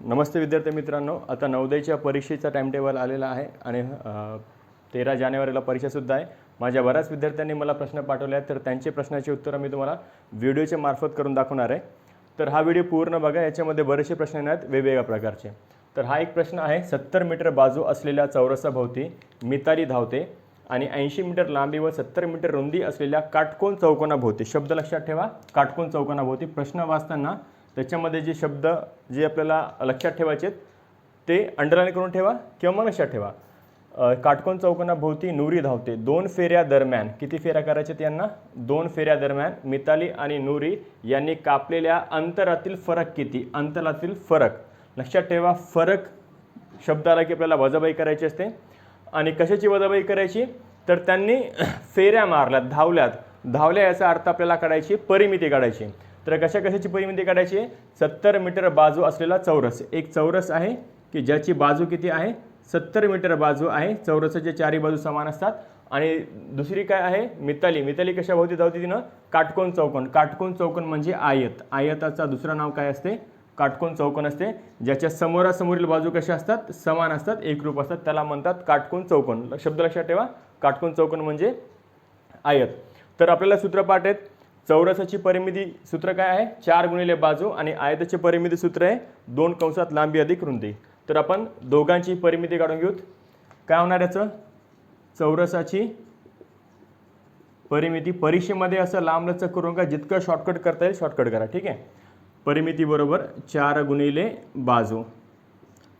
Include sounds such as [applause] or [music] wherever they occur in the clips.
नमस्ते विद्यार्थी मित्रांनो आता नवोदयच्या परीक्षेचा टाईमटेबल आलेला आहे आणि तेरा जानेवारीला परीक्षासुद्धा आहे. माझ्या बऱ्याच विद्यार्थ्यांनी मला प्रश्न पाठवले आहेत तर त्यांचे प्रश्नाची उत्तरं मी तुम्हाला व्हिडिओच्या मार्फत करून दाखवणार आहे. तर हा व्हिडिओ पूर्ण बघा याच्यामध्ये बरेचसे प्रश्न येणार आहेत वेगवेगळ्या प्रकारचे. तर हा एक प्रश्न आहे सत्तर मीटर बाजू असलेल्या चौरसाभोवती मिताली धावते आणि ऐंशी मीटर लांबी व सत्तर मीटर रुंदी असलेल्या काटकोन चौकोनाभोवती शब्द लक्षात ठेवा काटकोन चौकोनाभोवती प्रश्न वाचताना त्याच्यामध्ये जे शब्द जे आपल्याला लक्षात ठेवायचे आहेत ते अंडरलाईन करून ठेवा किंवा मग लक्षात ठेवा. काटकोण काटकोन चौकोनाभोवती नुरी धावते. दोन फेऱ्या दरम्यान किती फेऱ्या करायच्यात यांना? दोन फेऱ्या दरम्यान मिताली आणि नुरी यांनी कापलेल्या अंतरातील फरक किती? अंतरातील फरक. लक्षात ठेवा फरक शब्द आला की आपल्याला वजाबाई करायची असते. आणि कशाची वजाबाई करायची? तर त्यांनी [clears throat] फेऱ्या मारल्यात धावल्यात. धावल्या याचा अर्थ आपल्याला काढायची परिमिती काढायची. तर कशा कशाची परिमिती काढायची? सत्तर मीटर बाजू असलेला चौरस. एक चौरस आहे की ज्याची बाजू किती आहे? सत्तर मीटर बाजू आहे. चौरसाचे चारही बाजू समान असतात. आणि दुसरी काय आहे? मिताली. मिताली कशाभोवती जाऊ तिनं? काटकोन चौकोन. काटकोन चौकोन म्हणजे आयत. आयताचा दुसरा नाव काय असते? काटकोन चौकोन असते. ज्याच्या समोरासमोरील बाजू कशा असतात? समान असतात. एकरूप असतात. त्याला म्हणतात काटकोन चौकोन. शब्द लक्षात ठेवा. काटकोन चौकोन म्हणजे आयत. तर आपल्याला सूत्रपाठ आहेत. चौरसाची परिमिती सूत्र काय आहे? चार गुणिले बाजू आणि आयताची परिमिती सूत्र आहे दोन कंसात लांबी अधिक रुंदी. तर आपण दोघांची परिमिती काढून घेऊत. काय होणार याचं? चौरसाची परिमिती परीक्षेमध्ये असं लांबलचक करून का जितकं शॉर्टकट करता येईल शॉर्टकट करा. ठीक आहे? परिमिती बरोबर चार गुणिले बाजू.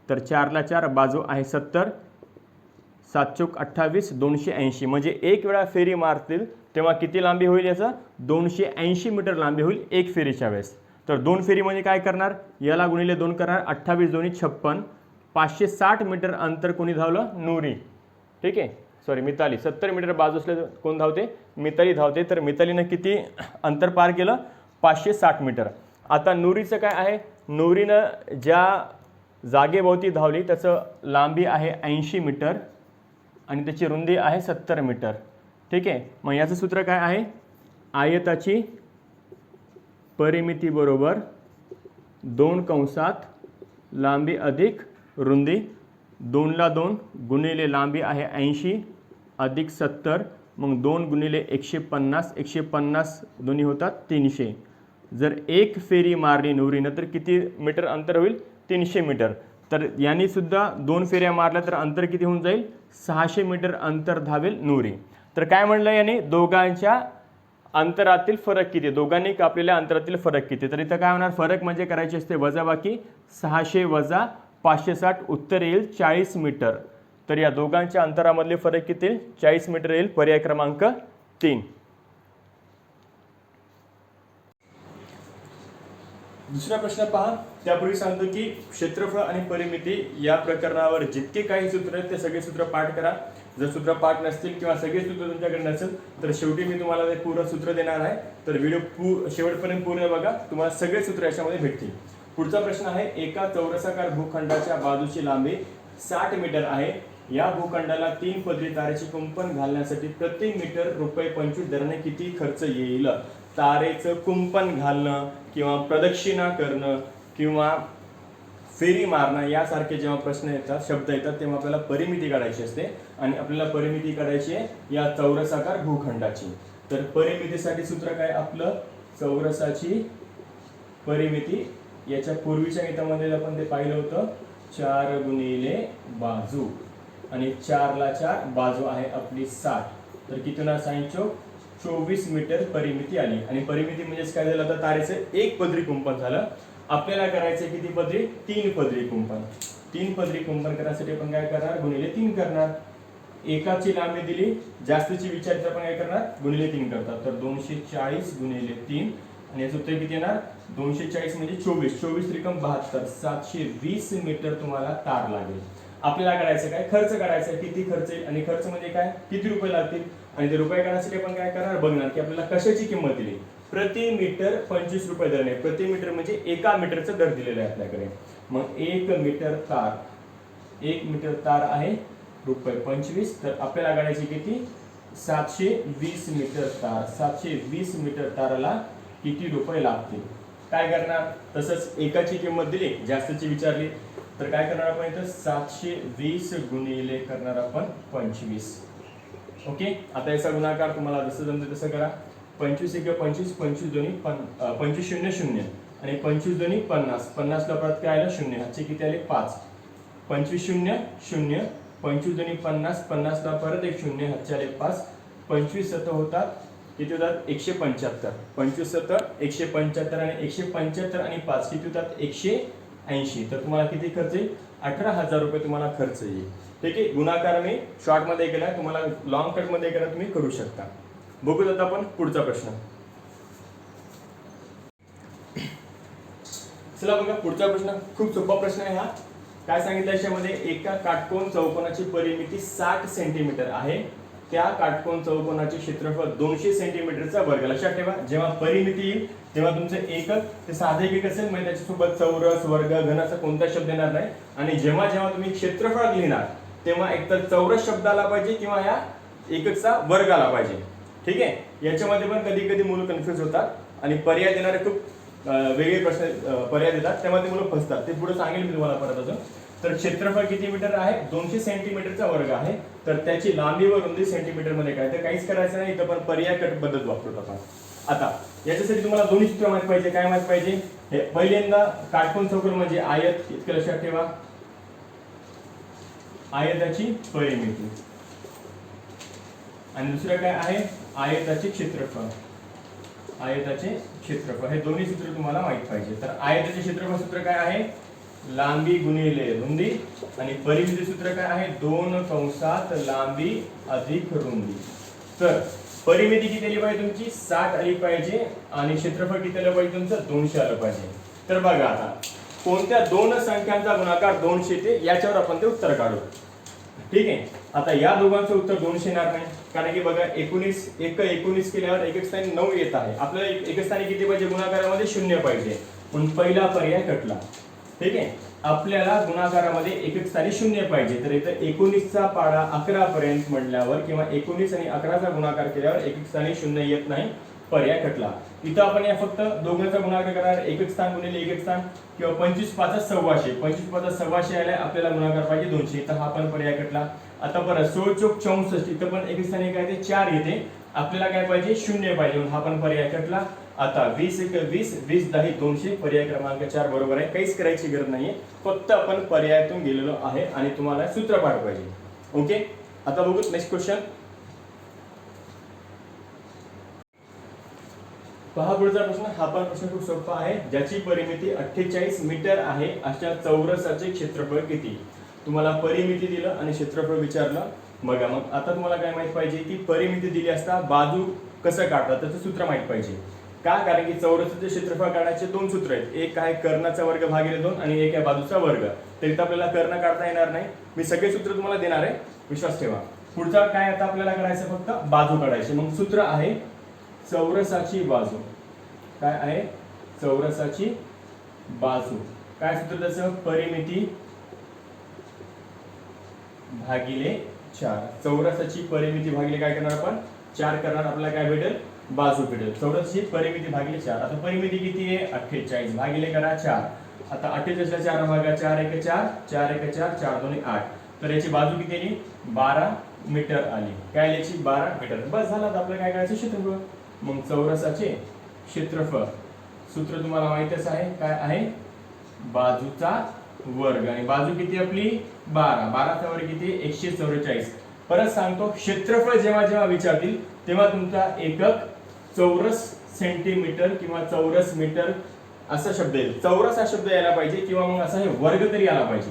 तर चारला चार बाजू आहे सत्तर. सात चौक अठ्ठावीस दोनशे ऐंशी. म्हणजे एक वेळा फेरी मारतील तेव्हा किती लांबी होईल याचं? दोनशे ऐंशी मीटर लांबी होईल एक फेरीच्या वेळेस. तर दोन फेरी म्हणजे काय करणार? याला गुणिले दोन करणार अठ्ठावीस दोन्ही छप्पन. पाचशे साठ मीटर अंतर कोणी धावलं? नुरी. ठीक आहे? सॉरी मिताली. सत्तर मीटर बाजू असले कोण धावते? मिताली धावते. तर मितालीनं किती अंतर पार केलं? पाचशे साठ मीटर. आता नुरीचं काय आहे? नुरीनं ज्या जागेभोवती धावली त्याचं लांबी आहे ऐंशी मीटर आणि त्याची रुंदी आहे सत्तर मीटर. ठीक आहे. मग याचं सूत्र काय आहे? आयताची परिमिती बरोबर दोन कंसात लांबी अधिक रुंदी दोनला दोन गुणिले लांबी आहे ऐंशी अधिक सत्तर मग दोन गुणिले एकशे पन्नास एकशे पन्नास दोन्ही होतात तीनशे. जर एक फेरी मारली नवरीनं तर किती मीटर अंतर होईल? तीनशे मीटर. तर यांनीसुद्धा दोन फेऱ्या मारल्या तर अंतर किती होऊन जाईल? सहाशे मीटर अंतर धावेल नवरी. तर काय म्हणलं याने? दोघांच्या अंतरातील फरक किती? दोघांनी कापलेल्या अंतरातील फरक किती? तर इथं काय होणार? फरक म्हणजे करायचे असते वजाबाकी सहाशे वजा पाचशे साठ उत्तर येईल चाळीस मीटर. तर या दोघांच्या अंतरामधले फरक किती? येईल चाळीस मीटर येईल. पर्याय क्रमांक तीन. दुसरा प्रश्न पहा. त्यापूर्वी सांगतो की क्षेत्रफळ आणि परिमिती या प्रकरणावर जितके काही सूत्र आहेत ते सगळे सूत्र पाठ करा. जर सूत्र पाठ नसतील किंवा सगळे सूत्र तुमच्याकडे नसेल तर शेवटी मी तुम्हाला ते पूर्ण सूत्र देणार आहे. तर व्हिडिओ पू शेवटपर्यंत पूर्ण बघा. तुम्हाला सगळे सूत्र याच्यामध्ये भेटतील. पुढचा प्रश्न आहे एका चौरसाकार भूखंडाच्या बाजूची लांबी साठ मीटर आहे. या भूखंडाला तीन पदरी तारेचे कुंपण घालण्यासाठी प्रति मीटर रुपये पंचवीस दराने किती खर्च येईल? तारेचं कुंपण घालणं किंवा प्रदक्षिणा करणं किंवा फेरी मारणं यासारखे जेव्हा प्रश्न येतात शब्द येतात तेव्हा आपल्याला परिमिती काढायची असते आणि आपल्याला परिमिती काढायची आहे या चौरसाकार भूखंडाची. तर परिमितीसाठी सूत्र काय? आपलं चौरसाची परिमिती. याच्या पूर्वीच्या गीतामध्ये आपण ते पाहिलं होतं. चार गुणिले बाजू. आणि चारला चार बाजू आहे आपली साठ. तर किती होणार चोवीस मीटर परिमिती आली. आणि परिमिती म्हणजेच काय झालं? तर तारेचं एक पदरी कुंपण झालं. आपल्याला करायचं किती पदरी? तीन पदरी कुंपण. तीन पदरी कुंपण करण्यासाठी आपण काय करणार? गुणिले तीन करणार. एकाची लांबी दिली जास्तीची विचारित आपण काय करणार? गुणिले तीन करतात. तर दोनशे चाळीस गुणिले तीन आणि याचं उत्तर किती येणार? दोनशे चाळीस म्हणजे चोवीस. चोवीस त्रिकम बहात्तर. सातशे वीस मीटर तुम्हाला तार लागेल. आपल्याला करायचं काय? खर्च करायचा किती खर्च येईल? आणि खर्च म्हणजे काय? किती रुपये लागतील? आणि ते रुपये काढण्यासाठी आपण काय करणार? बघणार की आपल्याला कशाची किंमत दिली? प्रति मीटर पंचवीस रुपये दर नाही. प्रति मीटर म्हणजे एका मीटरचं दर दिलेलं आहे आपल्याकडे. मग एक मीटर तार एक मीटर तार आहे रुपये पंचवीस. तर आपल्याला काढायची किती? सातशे वीस मीटर तार. सातशे वीस मीटर ताराला किती रुपये लागतील? काय करणार? तसंच एकाची किंमत दिली जास्तची विचारली तर काय करणार आपण इथं? सातशे वीस गुणिले करणार आपण पंचवीस. ओके? आता याचा गुणाकार तुम्हाला जसं जमते तसं करा. पंचवीस एक पंचवीस पंचवीस दोन्ही पन पंचवीस शून्य शून्य. आणि पंचवीस दोन्ही पन्नास. पन्नासला परत काय आलं? शून्य. ह्याचे किती आले? पाच. पंचवीस शून्य शून्य. पंचवीस दोन्ही पन्नास. पन्नासला परत एक शून्य. ह्याचे आले पाच. पंचवीस सत होतात. किती होतात? एकशे पंच्याहत्तर. पंचवीस सत्तर एकशे पंच्याहत्तर आणि एकशे पंच्याहत्तर आणि पाच. किती होतात? एकशे ऐंशी. तर तुम्हाला किती खर्च येईल? अठरा हजार रुपये तुम्हाला खर्च येईल. ठीक आहे? गुणाकार मी शॉर्टमध्ये केला. तुम्हाला लॉंग कटमध्ये केला. तुम्ही करू शकता. बघूत आता आपण पुढचा प्रश्न. चला बघा पुढचा प्रश्न. खूप सोपा प्रश्न आहे हा. काय सांगितलं याच्यामध्ये? एका काटकोन चौकोनाची परिमिती साठ सेंटीमीटर आहे. त्या काटकोन चौकोनाचे क्षेत्रफळ दोनशे सेंटीमीटरचा वर्ग. लक्षात ठेवा जेव्हा परिमिती येईल तेव्हा तुमचं एकक ते साधे एक असेल म्हणजे त्याच्यासोबत चौरस वर्ग घन असा कोणता शब्द येणार नाही. आणि जेव्हा जेव्हा तुम्ही क्षेत्रफळ लिहिणार तेव्हा एकतर चौरस शब्द आला पाहिजे किंवा या एककचा वर्ग आला पाहिजे. ठीक आहे? याच्यामध्ये पण कधी कधी मुलं कन्फ्युज होतात आणि पर्याय देणारे खूप वेगळे प्रश्न पर्याय देतात. त्यामध्ये ते मुलं फसतात. ते पुढे सांगेल मी तुम्हाला परत अजून. तर क्षेत्रफळ किती मीटर आहे? दोनशे सेंटीमीटरचा वर्ग आहे. तर त्याची लांबी व रुंदी सेंटीमीटरमध्ये काय? तर काहीच करायचं नाही. इथं पण पर्याय कट पद्धत वापरतो आपण. आता याच्यासाठी तुम्हाला दोन्ही चित्र माहीत पाहिजे. काय माहीत पाहिजे? हे पहिल्यांदा काटकोन चौकोन म्हणजे आयत इतकं लक्षात ठेवा. आयताची परिमिती. आणि दुसरं काय आहे? आयताचे क्षेत्रफळ. आयताचे क्षेत्रफळ. हे दोन्ही सूत्र तुम्हाला माहीत पाहिजे. तर आयताचे क्षेत्रफळ सूत्र काय आहे? लांबी गुणिले रुंदी आणि परिमिती सूत्र काय आहे? दोन कंसात लांबी अधिक रुंदी. तर परिमिती किती आली पाहिजे तुमची? साठ आली पाहिजे आणि क्षेत्रफळ किती आलं पाहिजे तुमचं? दोनशे आलं पाहिजे. तर बघा आता कोणत्या दोन संख्यांचा गुणाकार दोनशे ते याच्यावर आपण ते उत्तर काढू. ठीक आहे? आता या दोघांचं उत्तर दोनशे येणार नाही. कारण की बघा एकोणीस एक एकोणीस केल्यावर एक एक स्थानी नऊ येत आहे. आपल्याला एक एक स्थानी किती पाहिजे? गुणाकारामध्ये शून्य पाहिजे. म्हणून पहिला पर्याय कटला. ठीक आहे? आपल्याला गुणाकारामध्ये एक एक स्थानी शून्य पाहिजे. तर इथं एकोणीसचा पाडा अकरा पर्यंत म्हटल्यावर किंवा एकोणीस आणि अकराचा गुणाकार केल्यावर एक एक स्थानी शून्य येत नाही. पर्याय कटला. इथं आपण या फक्त दोघांचा गुणाकार करणार. एक एक स्थान गुणिले एक एक स्थान किंवा पंचवीस पाच सव्वाशे. पंचवीस पाच सव्वाशे आल्या आपल्याला गुणाकार पाहिजे दोनशे. इथं हा पण पर्याय कटला. आता परत सोळ चोक चौसष्ट इथं पण एक स्थानी काय ते चार येते. आपल्याला काय पाहिजे? शून्य पाहिजे. हा पण पर्याय कटला. आता वीस एक वीस वीस दहा दोनशे पर्याय क्रमांक चार बरोबर आहे. काहीच करायची गरज नाहीये. फक्त आपण पर्यायातून गेलेलो आहे आणि तुम्हाला सूत्रपाठ पाहिजे. ओके? आता बघू नेक्स्ट क्वेश्चन पहा पुढचा प्रश्न. हा पण प्रश्न खूप सोपा आहे. ज्याची परिमिती अठ्ठेचाळीस मीटर आहे अशा चौरसाचे क्षेत्रफळ किती? तुम्हाला परिमिती दिलं आणि क्षेत्रफळ विचारलं बघा मग आता तुम्हाला काय माहीत पाहिजे की परिमिती दिली असता बाजू कसं काढतात त्याचं सूत्र माहीत पाहिजे. का? कारण की चौरसाचे क्षेत्रफळ काढायचे दोन सूत्र आहेत. एक आहे कर्णाचा वर्ग भागिले दोन आणि एक आहे बाजूचा वर्ग. तर इथं आपल्याला कर्ण काढता येणार नाही. मी सगळे सूत्र तुम्हाला देणार आहे. विश्वास ठेवा. पुढचा काय आता आपल्याला करायचं फक्त? बाजू काढायची. मग सूत्र आहे चौरसाची बाजू. काय आहे? चौरसाची बाजू. काय सूत्र त्याचं? परिमिती भागिले चार. चौरसाची परिमिती भागिले काय करणार आपण? चार करणार. आपल्याला काय भेटेल? बाजू भेटेल. चौरसाची परिमिती भागिले चार. आता परिमिती किती आहे? अठ्ठेचाळीस. भागिले करा चार. आता अठ्ठेचाळीसला चार भागा चार एक चार. चार एक चार. चार दोन्ही आठ. तर याची बाजू किती आली? बारा मीटर आली. काय याची बारा मीटर. बस झाला. तर आपल्याला काय करायचं? क्षेत्रफळ. मग चौरसाचे क्षेत्रफळ. सूत्र तुम्हाला माहितच आहे. काय आहे? बाजूचा वर्ग आणि बाजू किती आपली? बारा. बाराचा वर्ग किती? एकशे चौवेचाळीस. परत सांगतो क्षेत्रफळ जेव्हा जेव्हा विचारतील तेव्हा तुमचा एकक चौरस सेंटीमीटर किंवा चौरस मीटर असा शब्द येईल. चौरस हा शब्द यायला पाहिजे किंवा मग असा हे वर्ग तरी आला पाहिजे.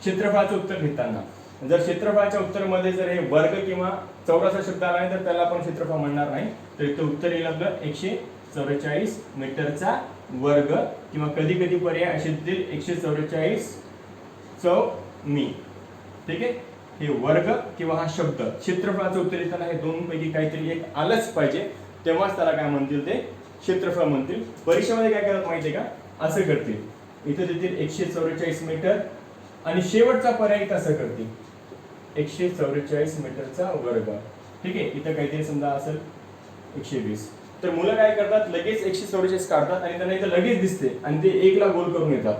क्षेत्रफळाचं उत्तर घेताना. जर क्षेत्रफळाच्या उत्तरमध्ये जर हे वर्ग किंवा चौरस हा शब्द आला नाही तर त्याला आपण क्षेत्रफळ म्हणणार नाही. तर इथं उत्तर येईल आपलं एकशे चौवेचाळीस मीटरचा वर्ग किंवा कधी कधी पर्याय असे देतील एकशे चौवेचाळीस चौ मी. ठीक आहे? हे वर्ग किंवा हा शब्द क्षेत्रफळाचं उत्तर येताना हे दोन पैकी काहीतरी एक आलंच पाहिजे. तेव्हाच त्याला काय म्हणतील ते? क्षेत्रफळ म्हणतील. परीक्षेमध्ये काय करत माहितीये का? असं करतील. इथं देतील एकशे चौवेचाळीस मीटर आणि शेवटचा पर्याय कसं करतील. एकशे चौवेचाळीस मीटरचा वर्ग. ठीक आहे? इथं काहीतरी समजा असेल एकशे वीस. तर मुलं काय करतात? लगेच एकशे चौवेचाळीस काढतात आणि त्यांना इथं लगेच दिसते आणि ते एकला गोल करून येतात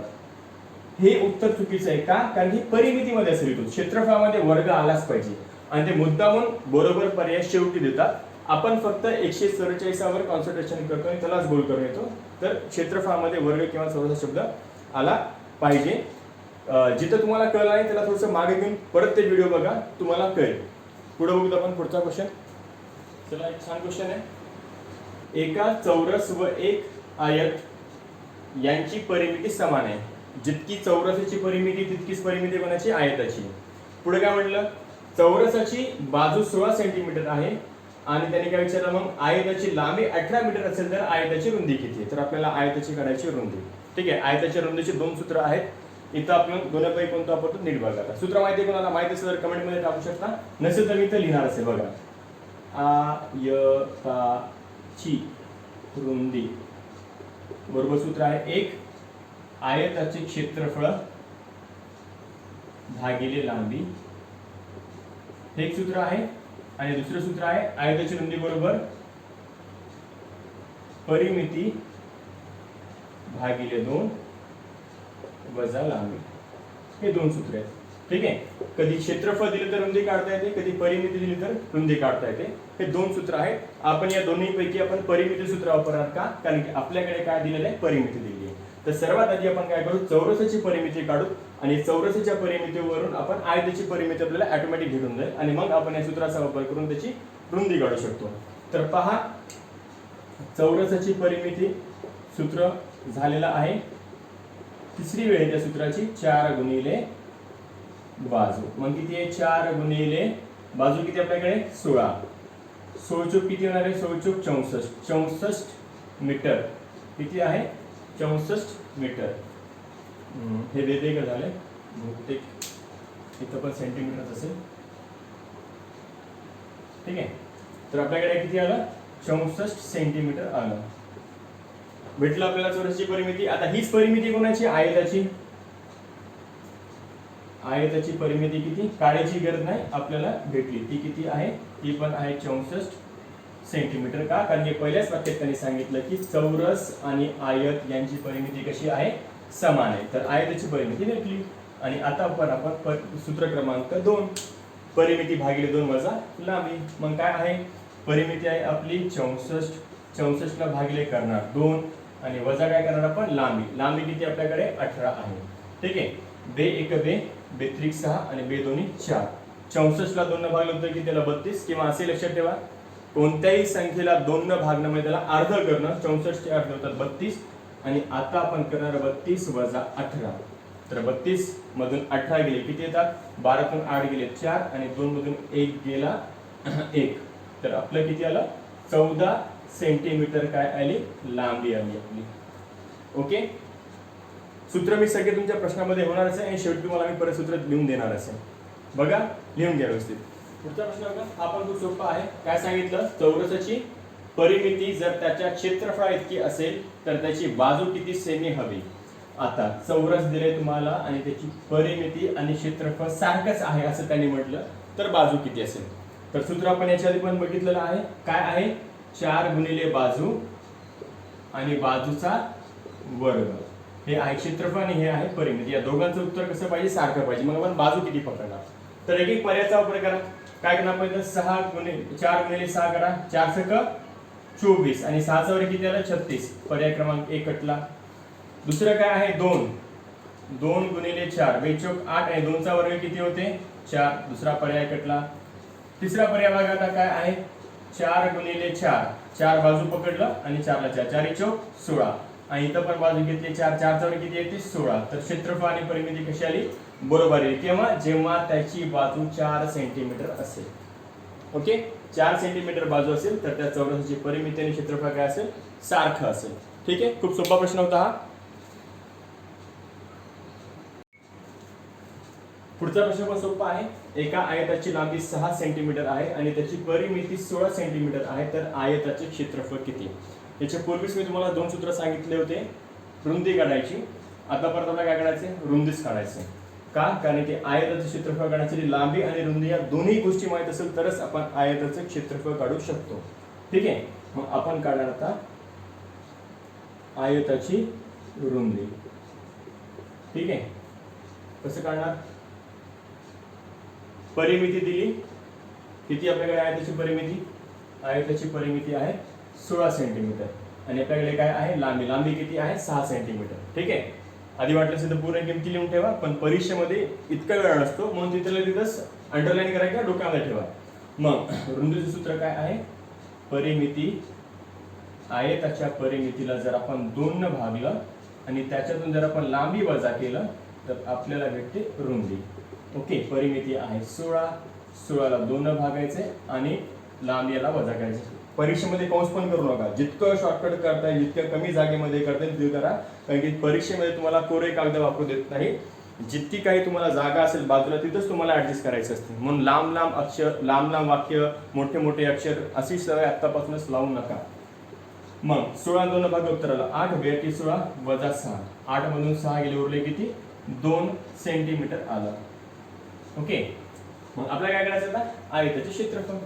हे उत्तर चुकीचं आहे का? कारण की परिमितीमध्ये असेल इथून क्षेत्रफळामध्ये वर्ग आलाच पाहिजे. आणि ते मुद्दामून बरोबर पर्याय शेवटी देतात. आपण फक्त एकशे चौवेचाळीसावर कॉन्सन्ट्रेशन करतो आणि त्यालाच गोल करून येतो तर क्षेत्रफळामध्ये वर्ग किंवा चौरस शब्द आला पाहिजे. जिथं तुम्हाला कळलं नाही त्याला थोडंसं मागे घेऊन परत ते व्हिडिओ बघा. तुम्हाला कळेल. पुढे बघूत आपण पुढचा क्वेश्चन चला एक छान क्वेश्चन आहे. एका चौरस व एक आयत यांची परिमिती समान आहे. जितकी चौरसाची परिमिती तितकीच परिमिती कोणाची? आयताची. पुढे काय म्हटलं? चौरसाची बाजू सोळा सेंटीमीटर आहे आणि त्याने काय विचारलं मग? आयताची लांबी अठरा मीटर असेल तर आयताची रुंदी किती तर आपल्याला आयताची काढायची रुंदी. ठीक आहे? आयताच्या रुंदीचे दोन सूत्र आहेत. इथं आपण दोन्हीपैकी कोणतं वापरतो? नीट बघा सूत्र माहिती आहे कोणाला? माहिती असेल तर कमेंटमध्ये टाकू शकता. नसेल तर मी इथं लिहिणार असेल. बघा. आ य ची रुंदी. बरोबर सूत्र आहे एक. आयताचे क्षेत्रफळ भागिले लांबी. हे एक सूत्र आहे आणि दुसरं सूत्र आहे आयताची रुंदी बरोबर परिमिती भागिले दोन वजा लांबी. हे दोन सूत्र आहेत. ठीक आहे? कधी क्षेत्रफळ दिलं तर रुंदी काढता येते कधी परिमिती दिली तर रुंदी काढता येते. हे दोन सूत्र आहेत. आपण या दोन्हीपैकी आपण परिमिती सूत्र वापरणार का? कारण की आपल्याकडे काय दिलेलं आहे? परिमिती दिली आहे. तर सर्वात आधी आपण काय करू? चौरसाची परिमिती काढू आणि चौरसाच्या परिमितीवरून आपण आयताची परिमिती आपल्याला ऑटोमॅटिक भेटून जाईल आणि मग आपण या सूत्राचा वापर करून त्याची रुंदी काढू शकतो. तर पहा चौरसाची परिमिती सूत्र झालेलं आहे. तिसरी वेळ त्या सूत्राची. चार गुणिले बाजू. मग किती आहे? चार गुणिले बाजू किती आपल्याकडे? सोळा. सोळ चूक किती होणार आहे? सोळ चूक चौसष्ट. चौसष्ट मीटर. किती आहे? चौसष्ट मीटर. हे देते का बहुतेक इथं पण सेंटीमीटर असेल. ठीक आहे? तर आपल्याकडे किती आलं? चौसष्ट सेंटीमीटर आलं. भेटलं आपल्याला चौरसची परिमिती. आता हीच परिमिती कोणाची? आयताची. आयताची परिमिती किती? काढायची गरज नाही आपल्याला भेटली. ती किती आहे? ती पण आहे चौसष्ट सेंटीमीटर का? कारण की पहिल्याच वाक्यात त्यांनी सांगितलं की चौरस आणि आयत यांची परिमिती कशी आहे? समान आहे. तर आयताची परिमिती भेटली. आणि आता पण आपण प- सूत्र क्रमांक दोन. परिमिती भागिले दोन वजा लांबी. मग काय आहे? परिमिती आहे आपली चौसष्ट. चौसष्टला भागिले करणार दोन. आणि वजा काय करणार आपण? लांबी. लांबी किती आपल्याकडे? अठरा आहे. ठीक आहे? बे एक बे बेत्रिक सहा आणि बे दोन्ही चार. चौसष्टला दोन भागलं होतं की त्याला बत्तीस? किंवा असे लक्षात ठेवा. कोणत्याही संख्येला दोन न भागणं म्हणजे त्याला अर्ध करणं चौसष्टचे अर्ध होतात बत्तीस. आणि आता आपण करणार बत्तीस वजा अठरा. तर बत्तीस मधून अठरा गेले किती येतात? बारातून आठ गेले चार. आणि दोन मधून एक गेला [clears throat] एक. तर आपलं किती आलं? चौदा सेंटीमीटर काय आली? लांबी आली आपली. ओके? सूत्र मी सगळे तुमच्या प्रश्नामध्ये होणार असेल आणि शेवटी तुम्हाला मी परत सूत्र लिहून देणार असेल. बघा लिहून घ्या व्यवस्थित. पुढचा प्रश्न बघा हा पण खूप सोपा आहे. काय सांगितलं? चौरसाची परिमिती जर त्याच्या क्षेत्रफळा इतकी असेल तर त्याची बाजू किती सेमी हवी? आता चौरस दिले तुम्हाला आणि त्याची परिमिती आणि क्षेत्रफळ सारखंच आहे असं त्यांनी म्हटलं तर बाजू किती असेल? तर सूत्र आपण याच्या आधी पण बघितलेलं आहे. काय आहे? चार गुणिले बाजू आणि बाजूचा वर्ग. हे आहे क्षेत्रफळ आणि हे आहे परिमिती. या दोघांचं उत्तर कसं पाहिजे? सारखं पाहिजे. मग आपण बाजू किती पकडणार? तर एक एक पर्याचा वापर करा. काय करणार पाहिजे सहा गुणे चार गुणिले सहा करा. चार सक चोवीस. आणि सहाचा वर्ग किती आला? छत्तीस. पर्याय क्रमांक एक कटला. दुसरं काय आहे? दोन. दोन गुणिले चार. बेचोक आठ आणि दोनचा वर्ग किती होते? चार. दुसरा पर्याय कटला. तिसरा पर्याय बघा आता काय आहे? चार गुणिले चार. चार बाजू पकडलं आणि चारला चार. चारी चौक सोळा. आणि इथं पण बाजू घेतली चार चार चौड किती येते सोळा. तर क्षेत्रफळ आणि परिमिती कशी आली? बरोबर येईल केव्हा जेव्हा त्याची बाजू चार सेंटीमीटर असेल. ओके? चार सेंटीमीटर बाजू असेल तर त्या चौरसाची परिमिती आणि क्षेत्रफळ काय असेल? सारखं असेल. ठीक आहे? खूप सोपा प्रश्न होता हा. पुढचा प्रश्न पण सोपा आहे. एका आयताची लांबी सहा सेंटीमीटर आहे आणि त्याची परिमिती सोळा सेंटीमीटर आहे तर आयताचे क्षेत्रफळ किती? याच्या पूर्वीच मी तुम्हाला दोन सूत्र सांगितले होते. रुंदी काढायची. आता परत आपल्याला काय काढायचे रुंदीच काढायचे का? कारण की आयताचं क्षेत्रफळ काढण्यासाठी लांबी आणि रुंदी या दोन्ही गोष्टी माहीत असेल तरच आपण आयताचं क्षेत्रफळ काढू शकतो. ठीक आहे? मग आपण काढणार आता आयताची रुंदी. ठीक आहे? कसं काढणार? परिमिती दिली. किती आपल्याकडे आयताची परिमिती? आयताची परिमिती आहे सोळा सेंटीमीटर आणि आपल्याकडे काय आहे? लांबी. लांबी किती आहे? सहा सेंटीमीटर ठीक आहे? आधी वाटलं असेल तर पूर्ण किमती लिहून ठेवा पण परीक्षेमध्ये इतका वेळ असतो म्हणून तिथल्या तिथंच अंडरलाईन करायचं डोक्यामध्ये ठेवा. मग रुंदीचं सूत्र काय आहे? परिमिती आयताच्या परिमितीला जर आपण दोन न भागलं आणि त्याच्यातून जर आपण लांबी वजा केलं तर आपल्याला भेटते रुंदी. ओके परिमिती आहे सोळा. सोळाला दोन भागायचे आणि लांबी याला वजा करायचे. परीक्षेमध्ये कंस पण करू नका. जितकं शॉर्टकट करताय जितकं कमी जागेमध्ये करताय तितकं करा. कारण की परीक्षेमध्ये तुम्हाला कोरे कागद वापरू देत नाही. जितकी काही तुम्हाला जागा असेल बाजूला तिथंच तुम्हाला ऍडजस्ट करायचं असते. म्हणून लांब लांब अक्षर लांब लांब वाक्य मोठे मोठे अक्षर अशी सवय आत्तापासूनच लावू नका. मग सोळा दोन भाग उत्तराला. आठ बेटी सोळा वजा सहा. आठ मधून सहा गेले उरले किती? दोन सेंटीमीटर आलं. ओके मग आपल्याला काय करायचं आता? आयताचे क्षेत्रफळ.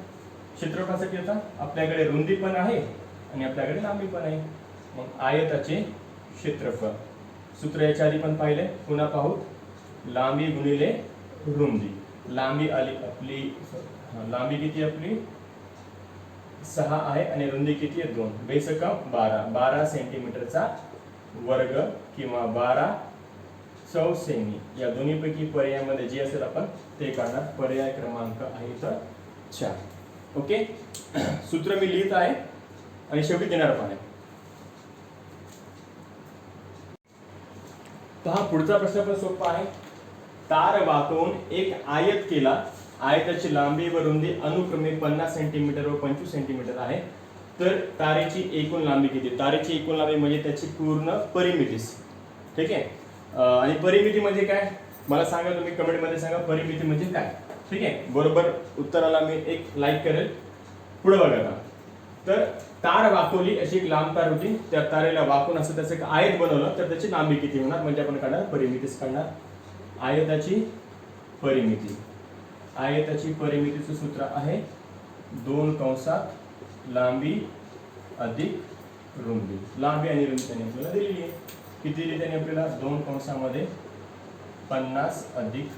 क्षेत्रफळासाठी आता आपल्याकडे रुंदी पण आहे आणि आपल्याकडे लांबी पण आहे. मग आयताचे क्षेत्रफळ. सूत्र याच्या आधी पण पाहिले पुन्हा पाहू. लांबी गुणिले रुंदी. लांबी आली आपली लांबी किती आपली? सहा आहे आणि रुंदी किती आहे? दोन. बेसकम बारा. बारा सेंटीमीटरचा वर्ग किंवा बारा चौ सेमी. या दोन्हीपैकी पर्यायामध्ये जे असेल आपण ते काढणार. पर्याय क्रमांक आहे तर चार. ओके? सूत्र मी लिहित आहे आणि शेवटी देणार पण आहे पहा पुढचा प्रश्न पण सोपा आहे. तार वाकवून एक आयत केला. आयताची लांबी व रुंदी अनुक्रमे पन्नास सेंटीमीटर व पंचवीस सेंटीमीटर आहे. तर तारेची एकूण लांबी किती? तारेची एकूण लांबी म्हणजे त्याची पूर्ण परिमितीस ठीक आहे? आणि परिमिती म्हणजे काय? मला सांगा तुम्ही कमेंटमध्ये सांगा परिमिती म्हणजे काय? ठीक आहे? बरोबर उत्तराला मी एक लाईक करेल. पुढे बघा आता. तर तार वाकवली अशी एक लांब तार होती. त्या तारेला वाकून असं त्याचं एक आयत बनवलं. तर त्याची लांबी किती होणार? म्हणजे आपण काढणार? परिमितीच काढणार. आयताची परिमिती. आयताची परिमितीचं सूत्र आहे दोन कंसात लांबी अधिक रुंदी. लांबी आणि रुंदी त्यांनी आपल्याला दिलेली आहे. किती दिली त्यांनी आपल्याला? दोन कंसामध्ये पन्नास अधिक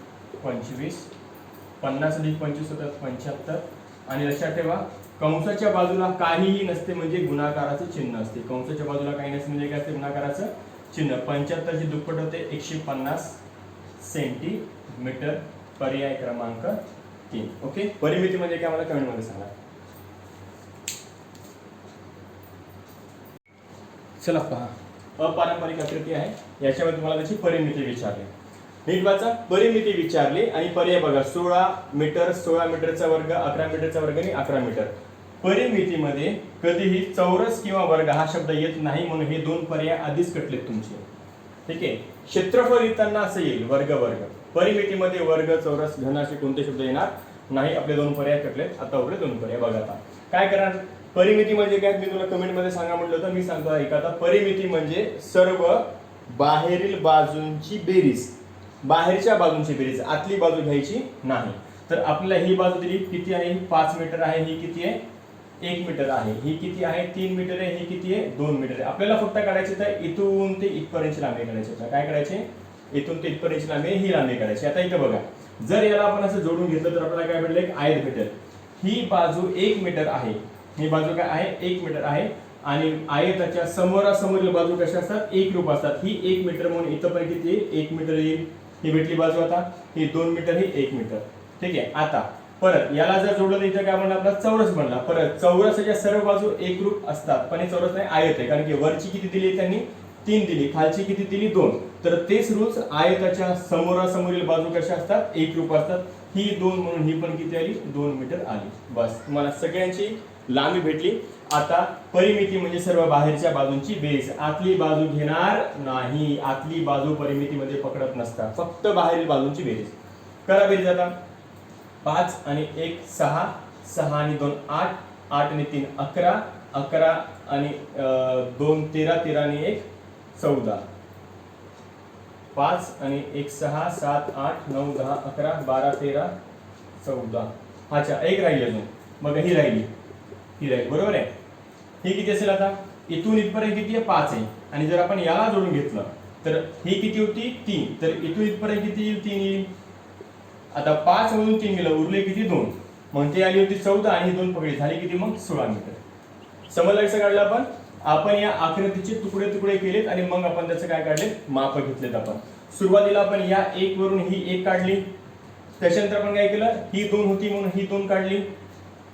पंचवीस पन्नास अधिक पंचवीस होतात पंच्याहत्तर. आणि लक्षात ठेवा कंसाच्या बाजूला काहीही नसते म्हणजे गुणाकाराचं चिन्ह असते. कंसाच्या बाजूला काही नसते म्हणजे काय असते? गुणाकाराचं चिन्ह. पंच्याहत्तरची दुप्पट होते एकशे पन्नास सेंटीमीटर पर्याय क्रमांक तीन. ओके परिमिती म्हणजे काय मला कमेंटमध्ये सांगा. चला पहा. अपारंपरिक आकृती आहे. याच्यामध्ये तुम्हाला त्याची परिमिती विचारली. नीट वाचा परिमिती विचारली आणि पर्याय बघा. सोळा मीटर सोळा मीटरचा वर्ग अकरा मीटरचा वर्ग आणि अकरा मीटर. परिमितीमध्ये कधीही चौरस किंवा वर्ग हा शब्द येत नाही म्हणून हे दोन पर्याय आधीच कटलेत तुमचे. ठीक आहे? क्षेत्रफळ येताना असं येईल वर्ग वर्ग. परिमितीमध्ये वर्ग चौरस घन असे कोणते शब्द येणार नाही? आपले दोन पर्याय कटलेत. आता उरले दोन पर्याय बघा आता. काय करणार परिमिती म्हणजे काय? मी तुला कमेंटमध्ये सांगा म्हटलं होतं. मी सांगतो ऐका आता. परिमिती म्हणजे सर्व बाहेरील बाजूंची बेरीज. बाहेरच्या बाजूंची बेरीज आतली बाजू घ्यायची नाही. तर आपल्याला ही बाजू दिली किती आहे? ही पाच मीटर आहे ही किती आहे? एक मीटर आहे. ही किती आहे? तीन मीटर आहे ही किती आहे? दोन मीटर आहे. आपल्याला फक्त काढायचे तर इथून ते इथपर्यंतची लांबी काढायची. आता काय करायचे इथून ते इथपर्यंतची लांबी ही लांबी काढायची. आता इथं बघा. जर याला आपण असं जोडून घेतलं तर आपल्याला काय भेटलं? एक आयत भेटेल. ही बाजू एक मीटर आहे. ही बाजू काय आहे? एक मीटर आहे. आणि आयताच्या समोरासमोरील बाजू कशा असतात? एक रूप असतात. ही एक मीटर म्हणून इथं पण किती? एक मीटर येईल. ही भेटली बाजू आता ही दोन मीटर ही एक मीटर. ठीक आहे आता परत याला जर जोडलं तर इथं काय म्हणलं आपला? चौरस बनला. परत चौरसाच्या सर्व बाजू एक रूप असतात पण हे चौरस नाही आयत आहे. कारण की वरची किती दिली त्यांनी? तीन दिली. खालची किती दिली? दोन. तर तेच रूल्स आयताच्या समोरासमोरील बाजू कशा असतात? एक रूप असतात. ही दोन म्हणून ही पण किती आली? दोन मीटर आली. बस. तुम्हाला सगळ्यांची लांबी भेटली. आता परिमिती म्हणजे सर्व बाहेरच्या बाजूंची बेस. आतली बाजू घेणार नाही. आतली बाजू परिमितीमध्ये पकडत नसतात. फक्त बाहेरील बाजूंची बेरीज करा बेरीज आता. पाच आणि एक सहा. सहा आणि दोन आठ. आठ आणि तीन अकरा. अकरा आणि दोन तेरा. तेरा आणि एक चौदा. पाच आणि एक सहा सात आठ नऊ दहा अकरा बारा तेरा चौदा. अच्छा एक राहिली अजून. मग ही राहिली. ही राहिली बरोबर आहे? हे किती असेल आता? इथून इथपर्यंत किती आहे? पाच आहे. आणि जर आपण याला जोडून घेतलं तर ही किती होती? तीन. तर इथून इथपर्यंत किती येईल? तीन येईल. आता पाच मधून तीन गेलं उरले किती? दोन. मग ती आली होती चौदा आणि दोन पकडी झाली किती? मग सोळा मीटर. समजलं कसं काढलं आपण. आपण या आकृतीचे तुकडे तुकडे केलेत आणि मग आपण त्याचं काय काढले? माप घेतलेत आपण. सुरुवातीला आपण या एक वरून ही एक काढली. त्याच्यानंतर आपण काय केलं? ही दोन होती म्हणून ही दोन काढली.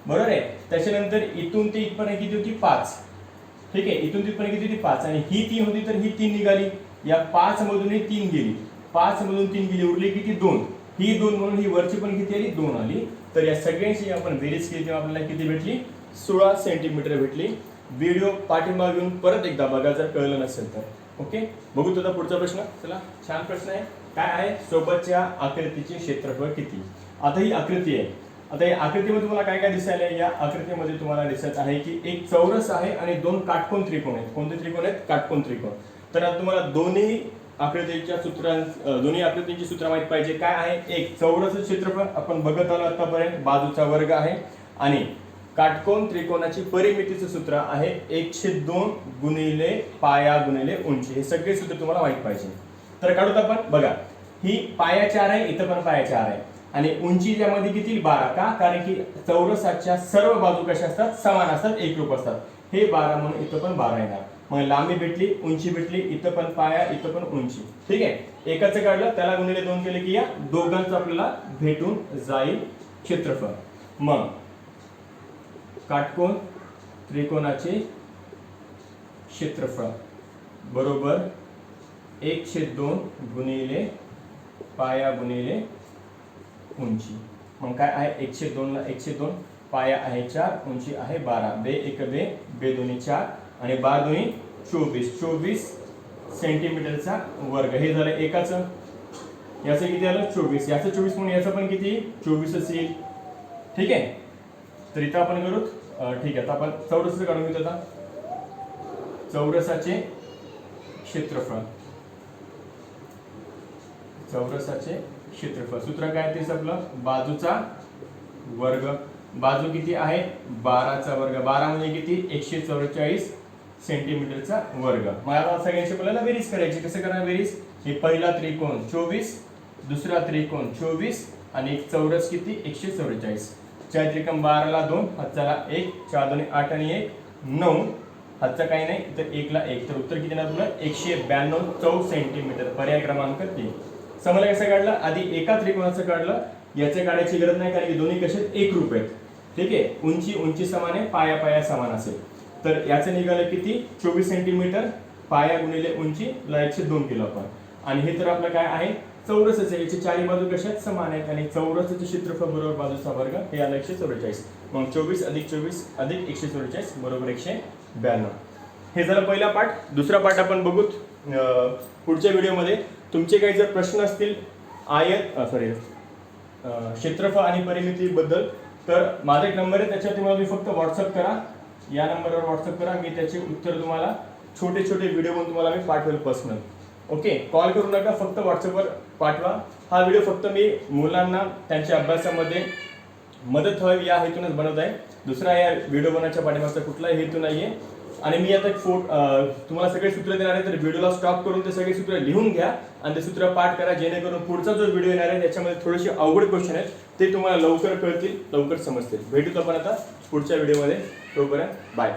बरोबर आहे? त्याच्यानंतर इथून ते इथपर्यंत किती होती? पाच. ठीक आहे? इथून तिथपर्यंत किती होती? पाच. आणि ही तीन होती तर ही तीन निघाली. या पाच मधून ही तीन गेली. पाच मधून तीन गेली. उरली किती? दोन. ही दोन म्हणून ही वरची पण किती आली? दोन आली. तर या सगळ्यांची आपण बेरीज केली. तेव्हा आपल्याला किती भेटली? सोळा सेंटीमीटर भेटली. व्हिडिओ पाठिंबा घेऊन परत एकदा बघा जर कळलं नसेल तर. ओके? बघू तुझा पुढचा प्रश्न. चला छान प्रश्न आहे. काय आहे? सोबतच्या आकृतीचे क्षेत्रफळ किती? आता ही आकृती आहे. आता या आकृतीमध्ये तुम्हाला काय काय दिसायला आहे? या आकृतीमध्ये तुम्हाला दिसत आहे की एक चौरस आहे आणि दोन काटकोन त्रिकोण आहेत. कोणते त्रिकोण आहेत? काटकोन त्रिकोण. तर आता तुम्हाला दोन्ही आकृतीच्या सूत्रां दोन्ही आकृतींची सूत्र माहीत पाहिजे. काय आहे? एक चौरस क्षेत्रफळ. आपण बघत आलो आतापर्यंत. बाजूचा वर्ग आहे. आणि काटकोन त्रिकोणाची परिमितीचं सूत्र आहे एकशे दोन गुणिले पाया गुणिले उंची. हे सगळे सूत्र तुम्हाला माहीत पाहिजे. तर काढूत आपण. बघा. ही पाया चार आहे इथं पण पाया चार आहे. आणि उंची त्यामध्ये किती? बारा. का? कारण की चौरसाच्या सर्व बाजू कशा असतात? समान असतात एकरूप असतात. हे बारा म्हणून इथं पण बारा येणार. मग लांबी भेटली उंची भेटली इथं पण पाया इथं पण उंची. ठीक आहे? एकाचं काढलं त्याला गुणिले दोन केले की या दोघांचं आपल्याला भेटून जाईल क्षेत्रफळ. मग काटकोन त्रिकोणाचे क्षेत्रफळ. बरोबर एकशे दोन गुणिले पाया गुणिले उंची. मग काय आहे? एकशे दोनला एकशे दोन. पाया आहे चार उंची आहे बारा. बे एक बे बे दोन्ही चार आणि बारा दोन्ही चोवीस. चोवीस सेंटीमीटरचा वर्ग. हे झालं एकाचं. याचं किती आलं? चोवीस. याचं चोवीस म्हणून याचं पण किती? चोवीसच येईल. ठीक आहे? तर इथं आपण करू. ठीक आहे. आता आपण चौरस काढून घेतो आता. चौरसाचे क्षेत्रफळ. चौरसाचे क्षेत्रफळ. सूत्र काय तेच आपलं बाजूचा वर्ग. बाजू किती आहे? बाराचा वर्ग. बारा म्हणजे किती? एकशे चौवेचाळीस सेंटीमीटरचा वर्ग. मग आता आपल्याला बेरीज करायची. कसं करणार बेरीज? हे पहिला त्रिकोण चोवीस दुसरा त्रिकोण चोवीस आणि एक चौरस किती? एकशे चौवेचाळीस चार त्रिकोण बाराला दोन हातचाला एक चार दोन आठ आणि एक नऊ. हातचा काही नाही तर एकला एक. तर उत्तर किती ना तुला? एकशे ब्याण्णव चौ सेंटीमीटर पर्याय क्रमांक तीन. समला कसं काढलं आधी एका त्रिकोणाचं काढलं. याचे काढायची गरज नाही कारण की दोन्ही कसे एक रूप आहेत. ठीक आहे? उंची उंची समान आहे पाया पाया समान असेल. तर याचं निघालं किती? चोवीस सेंटीमीटर पाया गुणिले उंची एकशे दोन किलो आपण. आणि हे तर आपलं काय आहे? चौरसच आहे. याची चारी बाजू कशात समान आहेत. आणि चौरसचे क्षेत्रफळ बरोबर बाजूचा वर्ग हे आलं एकशे चौवेचाळीस मग चोवीस अधिक चोवीस अधिक एकशे चौवेचाळीस बरोबर एकशे ब्याण्णव. हे झालं पहिला पाठ. दुसरा पाठ आपण बघूत. पुढच्या व्हिडिओमध्ये तुमचे काही जर प्रश्न असतील आयत सॉरी क्षेत्रफळ आणि परिमितीबद्दल तर माझा एक नंबर आहे त्याच्यावरती मला तुम्ही फक्त व्हॉट्सअप करा. या नंबरवर व्हॉट्सअप करा. मी त्याचे उत्तर तुम्हाला छोटे छोटे व्हिडिओ म्हणून तुम्हाला मी पाठवेल पर्सनल ओके कॉल करू नका फक्त व्हॉट्सअपवर पाठवा. हा व्हिडिओ फक्त मी मुलांना त्यांच्या अभ्यासामध्ये मदत व्हावी या हेतूनच बनवत आहे. दुसरा या व्हिडिओ बनवण्याच्या पाठीमागचा कुठलाही हेतू नाही आहे आणि मी आता एक फोट तुम्हाला सगळे सूत्र देणार आहे तर व्हिडिओला स्टॉप करून ते सगळे सूत्र लिहून घ्या आणि ते सूत्र पाठ करा जेणेकरून पुढचा जो व्हिडिओ येणार आहे त्याच्यामध्ये थोडेसे अवघड क्वेश्चन आहेत ते तुम्हाला लवकर कळतील लवकर समजतील. भेटूत आपण आता पुढच्या व्हिडिओमध्ये. तोपर्यंत बाय